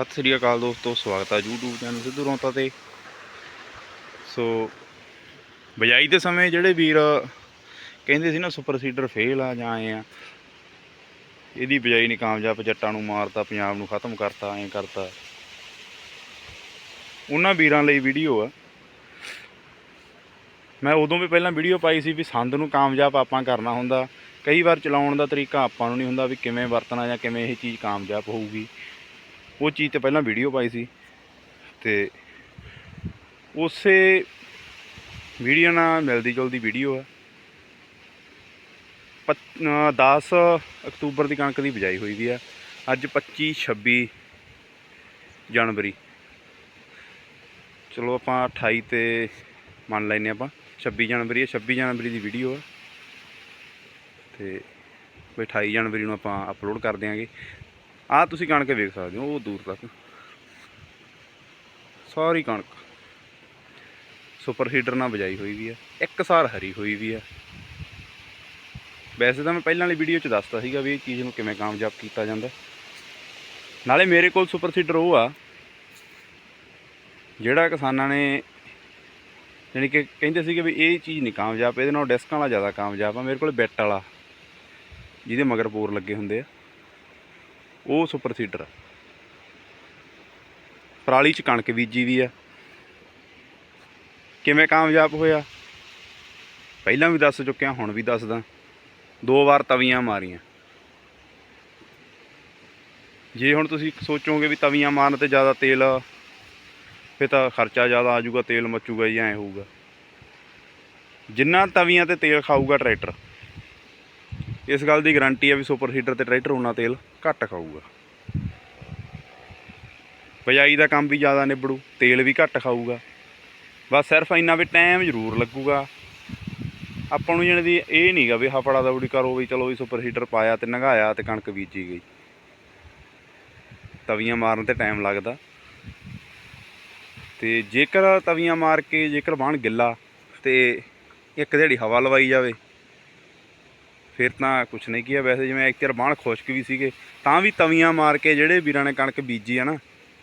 ਸਤਿ ਸ੍ਰੀ ਅਕਾਲ ਦੋਸਤੋ, ਸਵਾਗਤ ਹੈ YouTube ਚੈਨਲ ਸਿੱਧੂ ਰੌਂਤਾ ਤੇ। ਸੋ, ਬਜਾਈ ਦੇ ਸਮੇਂ ਜਿਹੜੇ ਵੀਰ ਕਹਿੰਦੇ ਸੀ ਨਾ, ਸੁਪਰ ਸੀਡਰ ਫੇਲ ਆ ਜਾਂ ਆਏ ਆ, ਇਹਦੀ ਬਜਾਈ ਨਹੀਂ ਕਾਮਯਾਬ ਜੱਟਾਂ ਨੂੰ ਮਾਰਤਾ, ਪੰਜਾਬ ਨੂੰ ਖਤਮ ਕਰਤਾ, ਐਂ ਕਰਤਾ। ਉਹਨਾਂ ਵੀਰਾਂ ਲਈ ਵੀਡੀਓ ਆ। ਮੈਂ ਉਦੋਂ ਵੀ ਪਹਿਲਾਂ ਵੀਡੀਓ ਪਾਈ ਸੀ ਵੀ ਸੰਦ ਨੂੰ ਕਾਮਯਾਬ ਆਪਾਂ ਕਰਨਾ ਹੁੰਦਾ। ਕਈ ਵਾਰ ਚਲਾਉਣ ਦਾ ਤਰੀਕਾ ਆਪਾਂ ਨੂੰ ਨਹੀਂ ਹੁੰਦਾ ਵੀ ਕਿਵੇਂ ਵਰਤਣਾ ਜਾਂ ਕਿਵੇਂ ਇਹ ਚੀਜ਼ ਕਾਮਯਾਬ ਹੋਊਗੀ। ਉਹ ਚੀਜ਼ ਤੇ ਪਹਿਲਾਂ ਵੀਡੀਓ ਪਾਈ ਸੀ ਤੇ ਉਸੇ ਵੀਡੀਓ ਨਾਲ ਮਿਲਦੀ ਜੁਲਦੀ ਵੀਡੀਓ ਆ। 10 ਅਕਤੂਬਰ ਦੀ ਕਣਕ ਦੀ ਬਿਜਾਈ ਹੋਈ ਵੀ ਆ। ਅੱਜ 25 26 ਜਨਵਰੀ। ਚਲੋ ਆਪਾਂ 28 ਤੇ ਮੰਨ ਲੈਨੇ ਆਪਾਂ। 26 ਜਨਵਰੀ ਹੈ 26 ਜਨਵਰੀ ਦੀ ਵੀਡੀਓ ਆ। ਤੇ ਵੀ 28 ਜਨਵਰੀ ਨੂੰ ਆਪਾਂ ਅਪਲੋਡ ਕਰ ਦਿਆਂਗੇ। ਆਹ ਤੁਸੀਂ ਕਣਕ ਵੇਖ ਸਕਦੇ ਹੋ, ਉਹ ਦੂਰ ਤੱਕ। ਸਾਰੀ ਕਣਕ। ਸੁਪਰ ਹੀਟਰ ਨਾਲ ਬਜਾਈ ਹੋਈ ਵੀ ਆ, ਇੱਕ ਸਾਰ ਹਰੀ ਹੋਈ ਵੀ ਆ। ਵੈਸੇ ਤਾਂ ਮੈਂ ਪਹਿਲਾਂ ਵਾਲੀ ਵੀਡੀਓ 'ਚ ਦੱਸਤਾ ਸੀਗਾ ਵੀ ਇਹ ਚੀਜ਼ ਨੂੰ ਕਿਵੇਂ ਕਾਮਯਾਬ ਕੀਤਾ ਜਾਂਦਾ। ਨਾਲੇ ਮੇਰੇ ਕੋਲ ਸੁਪਰ ਸੀਡਰ ਉਹ ਆ, ਜਿਹੜਾ ਕਿਸਾਨਾਂ ਨੇ ਯਾਨੀ ਕਿ ਕਹਿੰਦੇ ਸੀਗੇ ਵੀ ਇਹ ਚੀਜ਼ ਨਹੀਂ ਕਾਮਯਾਬ, ਇਹਦੇ ਨਾਲ ਡਿਸਕਾਂ ਵਾਲਾ ਜ਼ਿਆਦਾ ਕਾਮਯਾਬ ਆ, ਮੇਰੇ ਕੋਲ ਬੈਟ ਵਾਲਾ, ਜਿਹਦੇ ਮਗਰ ਬੋਰ ਲੱਗੇ ਹੁੰਦੇ ਆ। ਉਹ ਸੁਪਰ ਸੀਡਰ ਆ। ਪਰਾਲੀ ਚ ਕਣਕ ਬੀਜੀ ਵੀ ਆ। ਕਿਵੇਂ ਕਾਮਯਾਬ ਹੋਇਆ? ਪਹਿਲਾਂ ਵੀ ਦੱਸ ਚੁੱਕਿਆ, ਹੁਣ ਵੀ ਦੱਸਦਾ। ਦੋ ਵਾਰ ਤਵੀਆਂ ਮਾਰੀਆਂ। ਜੇ ਹੁਣ ਤੁਸੀਂ ਸੋਚੋਗੇ ਵੀ ਤਵੀਆਂ ਮਾਰਨ ਤੇ ਜ਼ਿਆਦਾ ਤੇਲ ਫਿਰ ਤਾਂ ਖਰਚਾ ਜ਼ਿਆਦਾ ਆ ਜਾਊਗਾ, ਤੇਲ ਮੱਚੂਗਾ ਜਾਂ ਐ ਹੋਊਗਾ। ਜਿੰਨਾ ਤਵੀਆਂ ਤੇ ਤੇਲ ਖਾਊਗਾ ਟਰੈਕਟਰ ਇਸ ਗੱਲ ਦੀ ਗਾਰੰਟੀ ਆ ਵੀ ਸੁਪਰ ਹੀਟਰ ਤੇ ਟਰੈਕਟਰ ਉਹਨਾਂ ਤੇਲ ਘੱਟ ਖਾਊਗਾ। ਬਜਾਈ ਦਾ ਕੰਮ ਵੀ ਜ਼ਿਆਦਾ ਨਿਬੜੂ, ਤੇਲ ਵੀ ਘੱਟ ਖਾਊਗਾ। ਬਸ ਸਿਰਫ ਇੰਨਾ ਵੀ ਟਾਈਮ ਜ਼ਰੂਰ ਲੱਗੂਗਾ। ਆਪਾਂ ਨੂੰ ਜਾਣੀ ਦੀ ਇਹ ਨਹੀਂਗਾ ਵੀ ਹਫੜਾ ਦੌੜੀ ਕਰੋ ਵੀ ਚਲੋ ਵੀ ਸੁਪਰ ਹੀਟਰ ਪਾਇਆ ਤੇ ਨੰਗਾਇਆ ਤੇ ਕਣਕ ਬੀਜੀ ਗਈ। ਤਵੀਆਂ ਮਾਰਨ ਤੇ ਟਾਈਮ ਲੱਗਦਾ। ਤੇ ਜੇਕਰ ਤਵੀਆਂ ਮਾਰ ਕੇ ਜੇਕਰ ਬਾਣ ਗਿੱਲਾ ਤੇ ਇੱਕ ਦਿਹਾੜੀ ਹਵਾ ਲਵਾਈ ਜਾਵੇ ਫਿਰ ਤਾਂ ਕੁਛ ਨਹੀਂ ਕੀਆ ਵੈਸੇ ਜਿਵੇਂ ਇੱਕ ਵਾਰ ਬਾਣ ਖੁਸ਼ਕ ਵੀ ਸੀਗੇ, ਤਾਂ ਵੀ ਤਵੀਆਂ ਮਾਰ ਕੇ ਜਿਹੜੇ ਵੀਰਾਂ ਨੇ ਕਣਕ ਬੀਜੀ ਆ ਨਾ,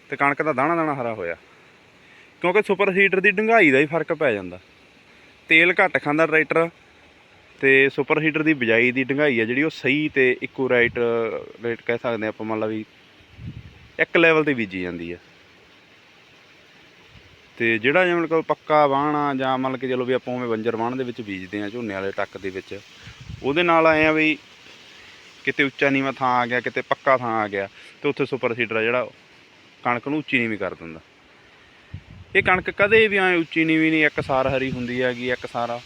ਤੇ ਕਣਕ ਦਾ ਦਾਣਾ ਦਾਣਾ ਹਰਾ ਹੋਇਆ। ਕਿਉਂਕਿ ਸੁਪਰ ਹੀਟਰ ਦੀ ਡੰਗਾਈ ਦਾ ਹੀ ਫ਼ਰਕ ਪੈ ਜਾਂਦਾ। ਤੇਲ ਘੱਟ ਖਾਂਦਾ ਟਰੈਕਟਰ, ਤੇ ਸੁਪਰ ਹੀਟਰ ਦੀ ਬਿਜਾਈ ਦੀ ਡੰਗਾਈ ਆ ਜਿਹੜੀ ਉਹ ਸਹੀ ਤੇ ਇੱਕੋ ਰਾਈਟ ਰੇਟ ਕਹਿ ਸਕਦੇ ਆਪਾਂ, ਮੰਨ ਲਾ ਵੀ ਇੱਕ ਲੈਵਲ ਤੇ ਬੀਜੀ ਜਾਂਦੀ ਆ। ਤੇ ਜਿਹੜਾ ਜਿਵੇਂ ਕੋਲ ਪੱਕਾ ਵਾਹਣਾ ਜਾਂ ਮੰਨ ਕੇ ਚਲੋ ਵੀ ਆਪਾਂ ਉਵੇਂ ਬੰਜਰ ਵਾਹਣ ਦੇ ਵਿੱਚ ਬੀਜਦੇ ਆ, ਝੋਨੇ ਵਾਲੇ ਟੱਕ ਦੇ ਵਿੱਚ ਉਹਦੇ ਨਾਲ ਆਏ ਆ ਵੀ ਕਿਤੇ ਉੱਚਾ ਨੀਵਾਂ ਥਾਂ ਆ ਗਿਆ, ਕਿਤੇ ਪੱਕਾ ਥਾਂ ਆ ਗਿਆ ਤੇ ਉੱਥੇ ਸੁਪਰ ਸੀਡਰ ਆ ਜਿਹੜਾ ਕਣਕ ਨੂੰ ਉੱਚੀ ਨੀਵੀਂ ਕਰ ਦਿੰਦਾ। ਇਹ ਕਣਕ ਕਦੇ ਵੀ ਐ ਉੱਚੀ ਨੀਵੀਂ ਨਹੀਂ, ਇੱਕ ਸਾਰ ਹਰੀ ਹੁੰਦੀ ਹੈਗੀ, ਇੱਕ ਸਾਰਾ।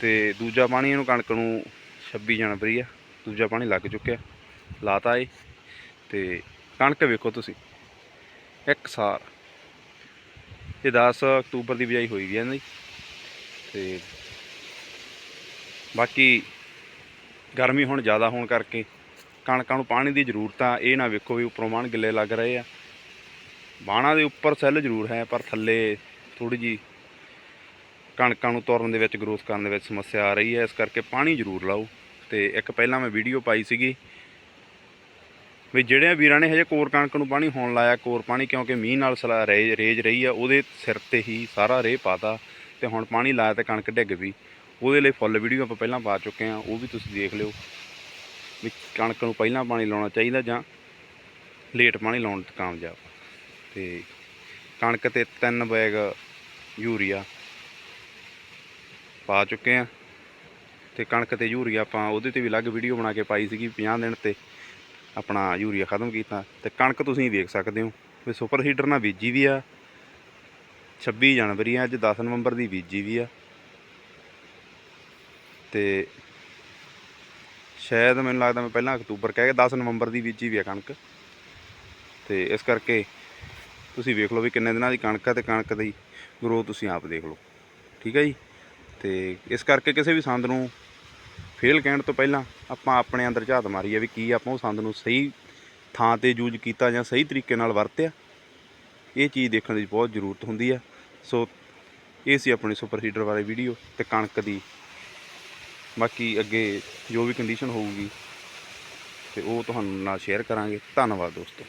ਤੇ ਦੂਜਾ ਪਾਣੀ ਇਹਨੂੰ ਕਣਕ ਨੂੰ 26 ਜਨਵਰੀ ਆ, ਦੂਜਾ ਪਾਣੀ ਲੱਗ ਚੁੱਕਿਆ, ਲਾਤਾ ਏ ਤੇ ਕਣਕ ਵੇਖੋ ਤੁਸੀਂ, ਇੱਕ ਸਾਰ। ਇਹ 10 ਅਕਤੂਬਰ ਦੀ ਬਿਜਾਈ ਹੋਈ ਵੀ ਹੈ ਜੀ ਤੇ ਬਾਕੀ ਗਰਮੀ ਹੁਣ ਜ਼ਿਆਦਾ ਹੋਣ ਕਰਕੇ ਕਣਕਾਂ ਨੂੰ ਪਾਣੀ ਦੀ ਜ਼ਰੂਰਤ ਆ, ਇਹ ਨਾ ਵੇਖੋ ਵੀ ਉੱਪਰੋਂ ਬਾਣ ਗਿੱਲੇ ਲੱਗ ਰਹੇ ਆ। ਬਾਣਾ ਦੇ ਉੱਪਰ ਸੈੱਲ ਜ਼ਰੂਰ ਹੈ, ਪਰ ਥੱਲੇ ਥੋੜੀ ਜੀ ਕਣਕਾਂ ਨੂੰ ਤੋਰਨ ਦੇ ਵਿੱਚ, ਗਰੋਥ ਕਰਨ ਦੇ ਵਿੱਚ ਸਮੱਸਿਆ ਆ ਰਹੀ ਹੈ। ਇਸ ਕਰਕੇ ਪਾਣੀ ਜ਼ਰੂਰ ਲਾਓ। ਤੇ ਇੱਕ ਪਹਿਲਾਂ ਮੈਂ ਵੀਡੀਓ ਪਾਈ ਸੀਗੀ ਵੀ ਜਿਹੜੇ ਵੀਰਾਂ ਨੇ ਹਜੇ ਕੋਰ ਕਣਕ ਨੂੰ ਪਾਣੀ ਹੋਣ ਲਾਇਆ, ਕੋਰ ਪਾਣੀ ਕਿਉਂਕਿ ਮੀਂਹ ਨਾਲ ਸਲਾ ਰੇਜ ਰੇਜ ਰਹੀ ਆ, ਉਹਦੇ ਸਿਰ ਤੇ ਹੀ ਸਾਰਾ ਰੇਹ ਪਾਤਾ ਤੇ ਹੁਣ ਪਾਣੀ ਲਾਇਆ ਤੇ ਕਣਕ ਡਿੱਗ ਵੀ ਉਹਦੇ ਲਈ ਫੁੱਲ ਵੀਡੀਓ ਆਪਾਂ ਪਹਿਲਾਂ ਪਾ ਚੁੱਕੇ ਆ ਉਹ ਵੀ ਤੁਸੀਂ ਦੇਖ ਲਿਓ। ਵੀ ਕਣਕ ਨੂੰ ਪਹਿਲਾਂ ਪਾਣੀ ਲਾਉਣਾ ਚਾਹੀਦਾ ਜਾਂ ਲੇਟ ਪਾਣੀ ਲਾਉਣ ਤੇ ਕਾਮਯਾਬ। ਤੇ ਕਣਕ ਤੇ ਤਿੰਨ ਬੈਗ ਯੂਰੀਆ ਪਾ ਚੁੱਕੇ ਆ ਤੇ ਕਣਕ ਤੇ ਯੂਰੀਆ ਆਪਾਂ ਉਹਦੇ ਤੇ ਵੀ ਅਲੱਗ ਵੀਡੀਓ ਬਣਾ ਕੇ ਪਾਈ ਸੀਗੀ 50 ਦਿਨ ਤੇ। ਆਪਣਾ ਯੂਰੀਆ ਖਤਮ ਕੀਤਾ। ਤੇ ਕਣਕ ਤੁਸੀਂ ਦੇਖ ਸਕਦੇ ਹੋ, ਵੀ ਸੁਪਰ ਹੀਟਰ ਨਾਲ ਬੀਜੀ ਵੀ ਆ। 26 ਜਨਵਰੀ ਆ, ਅੱਜ 10 ਨਵੰਬਰ ਦੀ ਬੀਜੀ ਵੀ ਆ। ਤੇ ਸ਼ਾਇਦ ਮੈਨੂੰ ਲੱਗਦਾ ਮੈਂ ਪਹਿਲਾਂ ਅਕਤੂਬਰ ਕਹਿ ਕੇ 10 ਨਵੰਬਰ ਦੀ ਬੀਜੀ ਵੀ ਆ ਕਣਕ। ਤੇ ਇਸ ਕਰਕੇ ਤੁਸੀਂ ਵੇਖ ਲਓ ਵੀ ਕਿੰਨੇ ਦਿਨਾਂ ਦੀ ਕਣਕ ਆ ਤੇ ਕਣਕ ਦੀ ਗਰੋਥ ਤੁਸੀਂ ਆਪ ਦੇਖ ਲਓ। ਠੀਕ ਹੈ ਜੀ? ਤੇ ਇਸ ਕਰਕੇ ਕਿਸੇ ਵੀ ਸੰਦ ਨੂੰ ਫੇਲ ਕਹਿਣ ਤੋਂ ਪਹਿਲਾਂ ਆਪਾਂ ਆਪਣੇ ਅੰਦਰ ਝਾਤ ਮਾਰੀਏ ਵੀ ਕੀ ਆਪਾਂ ਉਹ ਸੰਦ ਨੂੰ ਸਹੀ ਥਾਂ ਤੇ ਯੂਜ਼ ਕੀਤਾ ਜਾਂ ਸਹੀ ਤਰੀਕੇ ਨਾਲ ਵਰਤਿਆ। ਇਹ ਚੀਜ਼ ਦੇਖਣ ਦੀ ਬਹੁਤ ਜ਼ਰੂਰਤ ਹੁੰਦੀ ਆ। ਸੋ, ਇਹ ਸੀ ਆਪਣੀ ਸੁਪਰ ਹੀਟਰ ਬਾਰੇ ਵੀਡੀਓ ਤੇ ਕਣਕ ਦੀ ਬਾਕੀ ਅੱਗੇ ਜੋ ਵੀ ਕੰਡੀਸ਼ਨ ਹੋਊਗੀ ਤੇ ਉਹ ਤੁਹਾਨੂੰ ਨਾਲ ਸ਼ੇਅਰ ਕਰਾਂਗੇ। ਧੰਨਵਾਦ ਦੋਸਤੋ।